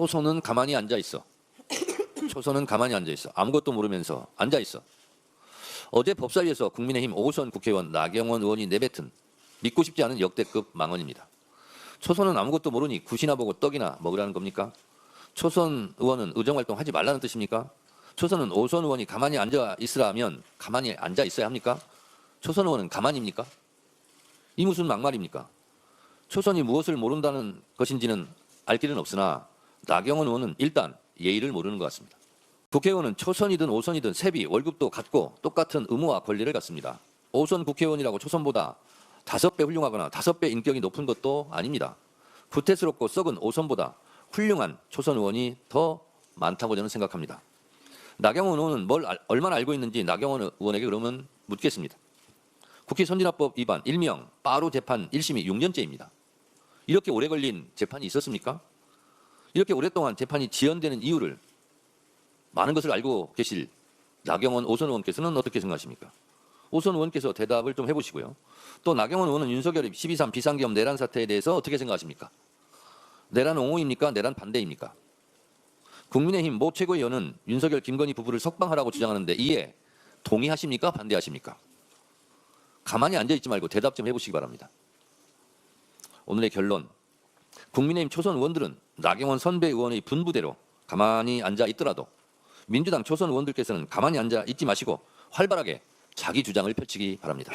초선은 가만히 앉아 있어. 초선은 가만히 앉아 있어. 아무것도 모르면서 앉아 있어. 어제 법사위에서 국민의힘 오선 국회의원 나경원 의원이 내뱉은 믿고 싶지 않은 역대급 망언입니다. 초선은 아무것도 모르니 굿이나 보고 떡이나 먹으라는 겁니까? 초선 의원은 의정활동 하지 말라는 뜻입니까? 초선은 오선 의원이 가만히 앉아 있으라면 가만히 앉아 있어야 합니까? 초선 의원은 가만입니까? 이 무슨 막말입니까? 초선이 무엇을 모른다는 것인지는 알 길은 없으나 나경원 의원은 일단 예의를 모르는 것 같습니다. 국회의원은 초선이든 오선이든 세비, 월급도 같고 똑같은 의무와 권리를 갖습니다. 오선 국회의원이라고 초선보다 다섯 배 훌륭하거나 다섯 배 인격이 높은 것도 아닙니다. 구태스럽고 썩은 오선보다 훌륭한 초선 의원이 더 많다고 저는 생각합니다. 나경원 의원은 뭘 알- 얼마나 알고 있는지 나경원 의원에게 그러면 묻겠습니다. 국회 선진화법 위반 일명 빠루 재판 1심이 6년째입니다. 이렇게 오래 걸린 재판이 있었습니까? 이렇게 오랫동안 재판이 지연되는 이유를 많은 것을 알고 계실 나경원 오선 의원께서는 어떻게 생각하십니까? 오선 의원께서 대답을 좀 해보시고요. 또 나경원 의원은 윤석열의 12.3 비상계엄 내란 사태에 대해서 어떻게 생각하십니까? 내란 옹호입니까? 내란 반대입니까? 국민의힘 모 최고위원은 윤석열 김건희 부부를 석방하라고 주장하는데 이에 동의하십니까? 반대하십니까? 가만히 앉아 있지 말고 대답 좀 해보시기 바랍니다. 오늘의 결론. 국민의힘 초선 의원들은 나경원 선배 의원의 분부대로 가만히 앉아 있더라도 민주당 초선 의원들께서는 가만히 앉아 있지 마시고 활발하게 자기 주장을 펼치기 바랍니다.